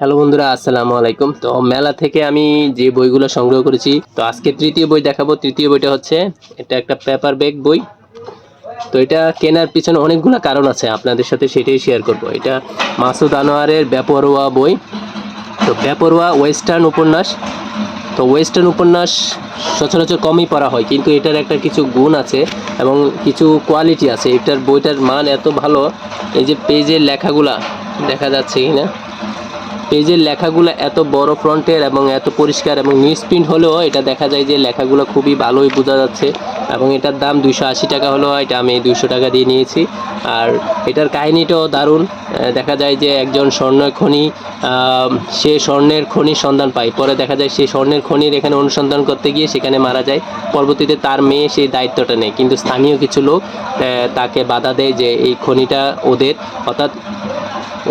Hello বন্ধুরা, আসসালামু আলাইকুম। তো মেলা থেকে আমি যে বইগুলো সংগ্রহ করেছি, তো আজকে তৃতীয় বই দেখাবো। তৃতীয় বইটা হচ্ছে, এটা একটা পেপার ব্যাগ বই। তো এটা কেনার পিছনে অনেকগুলো কারণ আছে, আপনাদের সাথে সেটাই শেয়ার করব। এটা মাসুদ আনোয়ারের বেপরোয়া বই। তো বেপরোয়া ওয়েস্টার্ন উপন্যাস। তো ওয়েস্টার্ন উপন্যাস সচরাচর কমই পড়া হয়, কিন্তু এটার একটা কিছু গুণ আছে এবং কিছু কোয়ালিটি আছে। এটার বইটার মান এত ভালো, এই যে পেজের লেখাগুলা দেখা যাচ্ছে কি না পেজের লেখাগুলো এত বড় ফ্রন্টের এবং এত পরিষ্কার এবং নিউজ প্রিন্ট হলেও এটা দেখা যায় যে লেখাগুলো খুবই ভালোই বোঝা যাচ্ছে এবং এটার দাম দুইশো আশি টাকা হলেও এটা আমি দুইশো টাকা দিয়ে নিয়েছি। আর এটার কাহিনিটাও দারুণ। দেখা যায় যে একজন স্বর্ণ খনি সে স্বর্ণের খনির সন্ধান পায়। পরে দেখা যায় সেই স্বর্ণের খনির এখানে অনুসন্ধান করতে গিয়ে সেখানে মারা যায়। পরবর্তীতে তার মেয়ে সেই দায়িত্বটা নেয়। কিন্তু স্থানীয় কিছু লোক তাকে বাধা দেয় যে এই খনিটা ওদের। অর্থাৎ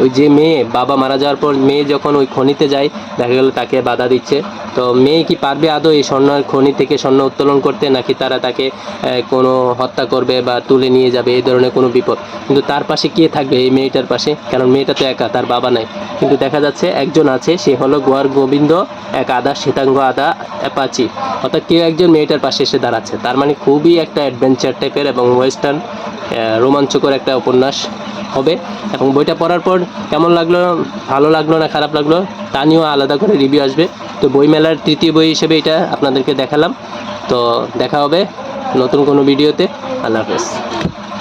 ওই যে মেয়ে, বাবা মারা যাওয়ার পর মেয়ে যখন ওই খনিতে যায়, দেখা গেল তাকে বাধা দিচ্ছে। তো মেয়ে কি পারবে আদৌ এই স্বর্ণের খনি থেকে স্বর্ণ উত্তোলন করতে, নাকি তারা তাকে কোনো হত্যা করবে বা তুলে নিয়ে যাবে, এই ধরনের কোনো বিপদ? কিন্তু তার পাশে কে থাকবে এই মেয়েটার পাশে? কারণ মেয়েটা তো একা, তার বাবা নাই। কিন্তু দেখা যাচ্ছে একজন আছে, সে হলো গোয়ার গোবিন্দ, এক আদা, শ্বেতাঙ্গ আদা, অ্যাপাচি। অর্থাৎ কেউ একজন মেয়েটার পাশে এসে দাঁড়াচ্ছে। তার মানে খুবই একটা অ্যাডভেঞ্চার টাইপের এবং ওয়েস্টার্ন রোমাঞ্চকর একটা উপন্যাস হবে। এবং বইটা পড়ার পর কেমন লাগল? ভালো লাগল না খারাপ লাগল? তা নিয়েও আলাদা করে রিভিউ আসবে। তো বইমেলার তৃতীয় বই হিসেবে এটা আপনাদেরকে দেখালাম। তো দেখা হবে নতুন কোনো ভিডিওতে আল্লাহ হাফেজ।